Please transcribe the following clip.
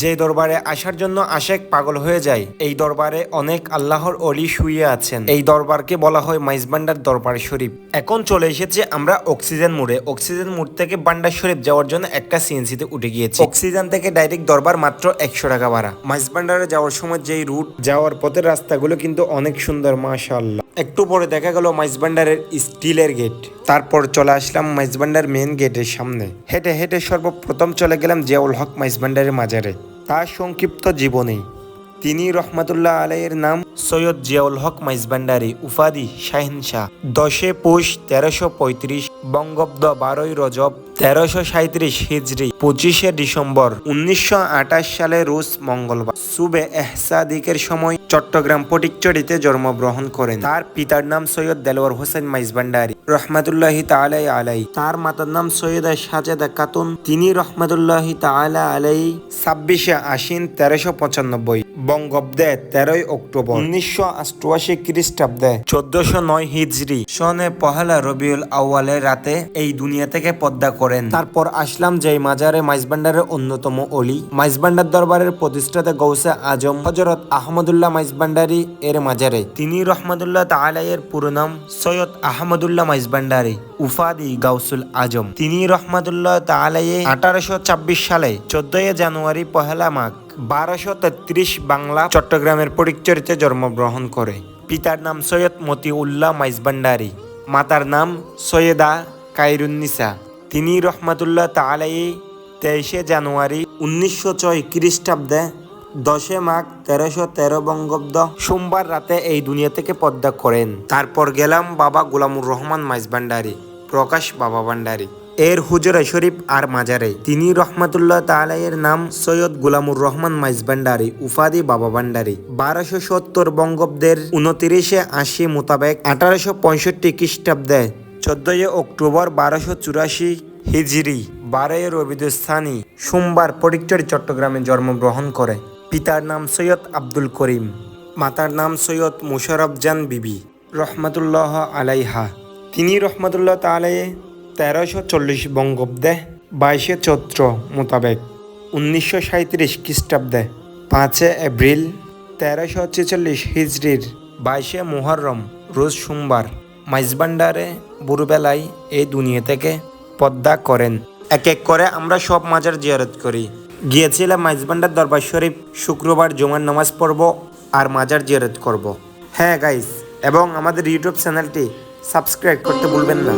যে দরবারে আসার জন্য আশেক পাগল হয়ে যায়, এই দরবারে অনেক আল্লাহর অলি শুয়ে আছেন। এই দরবারকে বলা হয় মাইজবান্ডার দরবার শরীফ। এখন চলে এসেছে আমরা অক্সিজেন মোড়ে। অক্সিজেন মোড় থেকে বান্ডার শরীফ যাওয়ার জন্য একটা সিএনসিতে উঠে গিয়েছি। অক্সিজেন থেকে ডাইরেক্ট দরবার মাত্র একশো টাকা ভাড়া। মাইজবান্ডারে যাওয়ার সময় যেই রুট যাওয়ার পথের রাস্তাগুলো কিন্তু অনেক সুন্দর, মাশাআল্লাহ। একটু পরে দেখা গেল মাইজবান্ডারের স্টিলের গেট। তারপর চলে আসলাম মাইজবান্ডার মেন গেটের সামনে। হেঁটে হেঁটে সর্বপ্রথম চলে গেলাম জিয়াউল হক মাইজবান্ডারের মাজারে। তার সংক্ষিপ্ত জীবনী। তিনি রহমাতুল্লাহ আলাইয়ের নাম সৈয়দ জিয়াউল হক মাইজবান্ডারি উফাদি শাহিন শাহ দশে পুষ তেরোশো পঁয়ত্রিশ বঙ্গব্দ বারোই রজব তেরোশো সাঁত্রিশ হিজড়ি পঁচিশে ডিসেম্বর উনিশশো আঠাশ সালে রুশ মঙ্গলবার। সুবে এহসাদিকের সময় চট্টগ্রাম ফটিকচড়িতে জন্মগ্রহণ করেন। তার পিতার নাম সৈয়দ দেলোয়ার হোসেন মাইজবান্ডারি, রহমাতুল্লাহি তালাই আলাই। তার মাতার নাম সৈয়দা সাজেদা খাতুন। তিনি রহমাতুল্লাহি তালা আলাই। ছাব্বিশে আশ্বিন তেরোশো পঁচানব্বই। বঙ্গব্দে তেরোই অক্টোবর। উনিশশো অষ্টআশি খ্রিস্টাব্দে। চোদ্দশো নয় হিজড়ি সনে পহেলা রবিউল আউয়ালের রাতে এই দুনিয়া থেকে পদ্মা করেন। তারপর আসলাম যেই মাজারে মাইজবান্ডারের অন্যতম অলি। মাইজবান্ডার দরবারের প্রতিষ্ঠাতা গৌসে আজম হজরত আহমদুল্লাহ মাইজবান্ডারি এর মাজারে। তিনি রহমদুল্লাহ তালাইয়ের পুরো নাম সৈয়দ আহমদুল্লাহ মাইজবান্ডারি, উফাদি গাউসুল আজম। তিনি রহমদুল্লাহ তালাইয়ে আঠারোশো ছাব্বিশ সালে চোদ্দই জানুয়ারি পহেলা মাঘ বারোশো তেত্রিশ বাংলা চট্টগ্রামের পরিচরিতে জন্মগ্রহণ করে। পিতার নাম সৈয়দ মতি উল্লাহ মাইজবান্ডারি মাতার নাম সৈয়দা কাইরুন্নিসা তিনি রহমাতুল্লাহ তালাই তেইশে জানুয়ারি উনিশশো ছয় খ্রিস্টাব্দে দশে মাঘ তেরোশো তেরো বঙ্গাব্দ সোমবার রাতে এই দুনিয়া থেকে পদ্মা করেন। তারপর গেলাম বাবা গোলামুর রহমান মাইজবান্ডারি প্রকাশ বাবা ভান্ডারি। এর হুজরা শরীফ আর মাজারে। তিনি রহমাতুল্লাহ তালাইয়ের নাম সৈয়দ গুলামুর রহমান মাইজবান্ডারি উফাদি বাবা ভান্ডারি। বারোশো সত্তর বঙ্গব্দের উনতিরিশে আশি মোতাবেক আঠারোশো পঁয়ষট্টি খ্রিস্টাব্দে চোদ্দই অক্টোবর বারোশো চুরাশি হিজরি, বারোই রবিদস্থানী সোমবার পরিচর চট্টগ্রামে জন্মগ্রহণ করে। পিতার নাম সৈয়দ আব্দুল করিম, মাতার নাম সৈয়দ মুশারফজান বিবি, রহমাতুল্লাহ আলাইহা। তিনি রহমতুল্লাহ তালাইয়ে তেরোশো চল্লিশ বঙ্গাব্দে বাইশে চৈত্র মোতাবেক উনিশশো সাঁত্রিশ খ্রিস্টাব্দে, পাঁচে এপ্রিল তেরোশো ছেচল্লিশ হিজড়ির বাইশে মুহররম রোজ সোমবার মাইজবান্ডারে বুড়বেলায় এই দুনিয়া থেকে পদ্মা করেন। এক এক করে আমরা সব মাজার জিয়ারত করি। গিয়েছিলাম মাইজবান্ডার দরবার শরীফ শুক্রবার জুমার নামাজ পড়ব আর মাজার জিয়ারত করব। হ্যাঁ গাইস এবং আমাদের ইউটিউব চ্যানেলটি সাবস্ক্রাইব করতে ভুলবেন না।